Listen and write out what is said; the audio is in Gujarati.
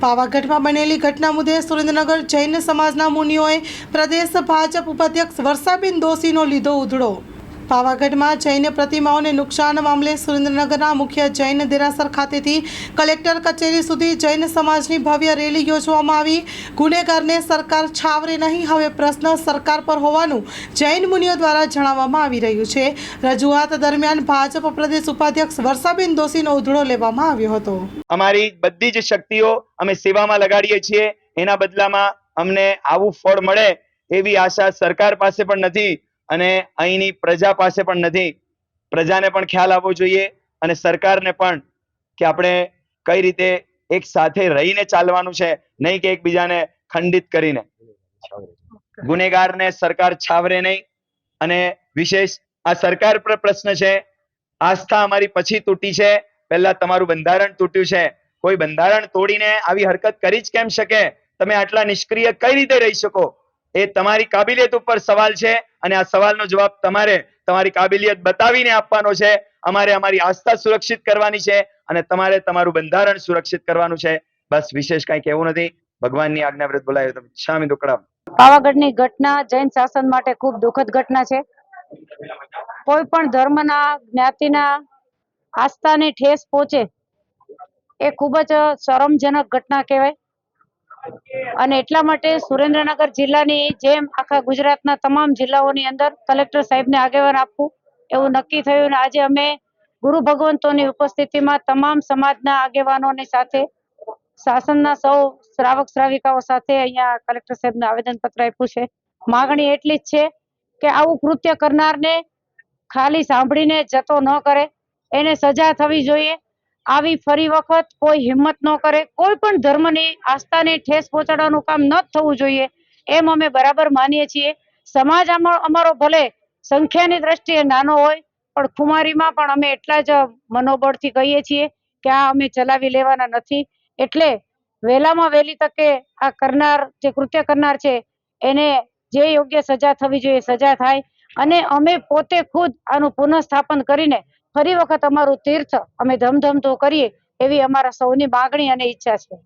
પાવાગઢમાં બનેલી ઘટના મુદ્દે સુરેન્દ્રનગર જૈન સમાજના મુનિઓએ પ્રદેશ ભાજપ ઉપાધ્યક્ષ વર્ષાબેન દોશીનો લીધો ઉધડો. પાવાગઢમાં જૈન પ્રતિમાઓને નુકસાન મામલે સુરેન્દ્રનગરના મુખ્ય જૈન દેરાસર ખાતેથી કલેક્ટર કચેરી સુધી જૈન સમાજની ભવ્ય રેલી યોજવામાં આવી. ગુનેગારને સરકાર છાવરે નહીં. હવે પ્રશ્ન સરકાર પર હોવાનું જૈન મુનિઓ દ્વારા જણાવવામાં આવી રહ્યું છે. રજૂઆત દરમિયાન ભાજપ પ્રદેશ ઉપાધ્યક્ષ વર્ષાબેન દોશીનો ઉધડો લેવામાં આવ્યો હતો. અમારી બધી જ શક્તિઓ અમે સેવામાં લગાડીએ છીએ. એના બદલામાં અમને આવું ફળ મળે એવી આશા સરકાર પાસે પણ નથી. અને અહીંની પ્રજા પાસે પણ નથી. પ્રજાને પણ ખ્યાલ આવવો જોઈએ અને સરકારને પણ કે આપણે કઈ રીતે એક સાથે રહીને ચાલવાનું છે, નહીં કે એકબીજાને ખંડિત કરીને. ગુનેગારને સરકાર છાવરે નહીં અને વિશેષ આ સરકાર પર પ્રશ્ન છે, આસ્થા અમારી પછી તૂટી છે, પહેલા તમારું બંધારણ તૂટ્યું છે. કોઈ બંધારણ તોડીને આવી હરકત કરી જ કેમ શકે? તમે આટલા નિષ્ક્રિય કઈ રીતે રહી શકો? એ તમારી કાબિલિયત ઉપર સવાલ છે અને આ સવાલનો જવાબ તમારે તમારી કાબિલિયત બતાવીને આપવાનો છે. અમારે અમારી આસ્થા સુરક્ષિત કરવાની છે અને તમારે તમારું બંધારણ સુરક્ષિત કરવાનું છે. બસ વિશેષ કઈ કહેવું નથી. ભગવાનની આજ્ઞા વિરુદ્ધ બોલાયો તમે. શામી દુકડા પાવાગઢની ઘટના જૈન શાસન માટે ખૂબ દુઃખદ ઘટના છે. કોઈ પણ ધર્મના, જ્ઞાતિના આસ્થાને ઠેસ પહોંચે એ ખૂબ જ શરમજનક ઘટના કહેવાય. અને એટલા માટે સુરેન્દ્રનગર જિલ્લાની જેમ આખા ગુજરાતના તમામ જિલ્લાઓની અંદર કલેક્ટર સાહેબને આગેવાન આપવું એવું નક્કી થયું અને આજે અમે ગુરુ ભગવંતોની ઉપસ્થિતિમાં તમામ સમાજના આગેવાનોની સાથે, શાસનના સૌ શ્રાવક શ્રાવિકાઓ સાથે અહીંયા કલેક્ટર સાહેબને આવેદનપત્ર આપ્યું છે. માગણી એટલી જ છે કે આવું કૃત્ય કરનારને ખાલી સાંભળીને જતો ન કરે. એને સજા થવી જોઈએ. આવી ફરી વખત કોઈ હિંમત ન કરે, કોઈ પણ ધર્મની આસ્થાને ઠેસ પહોંચાડવાનું કામ ન થવું જોઈએ, એમ અમે બરાબર માનીએ છીએ. સમાજ અમારો ભલે સંખ્યાની દ્રષ્ટિએ નાનો હોય, પણ ખુમારીમાં પણ અમે એટલા જ મનોબળથી કહીએ છીએ કે આ અમે ચલાવી લેવાના નથી. એટલે વહેલામાં વહેલી તકે આ કરનાર, જે કૃત્ય કરનાર છે, એને જે યોગ્ય સજા થવી જોઈએ, સજા થાય. અને અમે પોતે ખુદ આનું પુનઃસ્થાપન કરીને ફરી વખત અમારું તીર્થ અમે ધમધમતું કરીએ એવી અમારા સૌની માગણી અને ઈચ્છા છે.